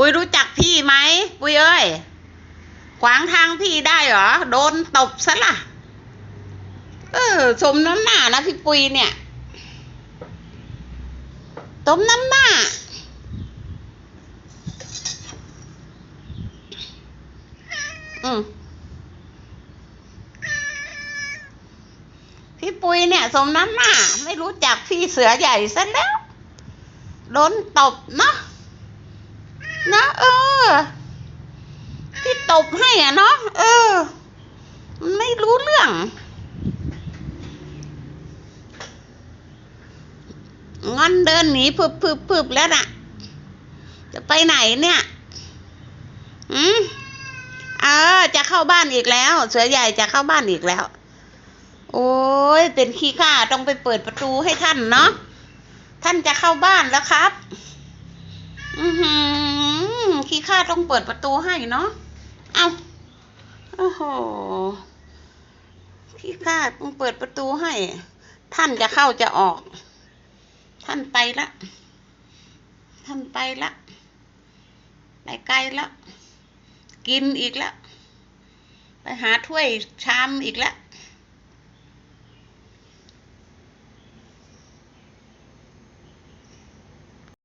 ปุ้ยรู้จักพี่ไหมปุ้ยเอ้ย ขวางทางพี่ได้เหรอ โดนตบซะละเออ สมน้ำหน้านะพี่ปุ้ยเนี่ยสมน้ำหน้า อืมพี่ปุ้ยเนี่ย สมน้ำหน้า ไม่รู้จักพี่เสือใหญ่ซะแล้ว โดนตบเนาะ ออที่ตบให้อะเนาะเออ มันไม่รู้เรื่อง งอนเดินหนีพึบพึบพึบแล้วน่ะ จะไปไหนเนี่ยอืมเออ จะเข้าบ้านอีกแล้ว เสือใหญ่จะเข้าบ้านอีกแล้ว โอ้ยเป็นขี้ข้าต้องไปเปิดประตูให้ท่านเนาะท่านจะเข้าบ้านแล้วครับ อือหือ ข้าต้องเปิดประตูให้เนาะ เอาโอ้โหขี้ข้าต้องเปิดประตูให้ ท่านจะเข้าจะออก ท่านไปละ ท่านไปละ ไปไกลละ กินอีกล้วไปหาถ้วยชามอีกแล้ว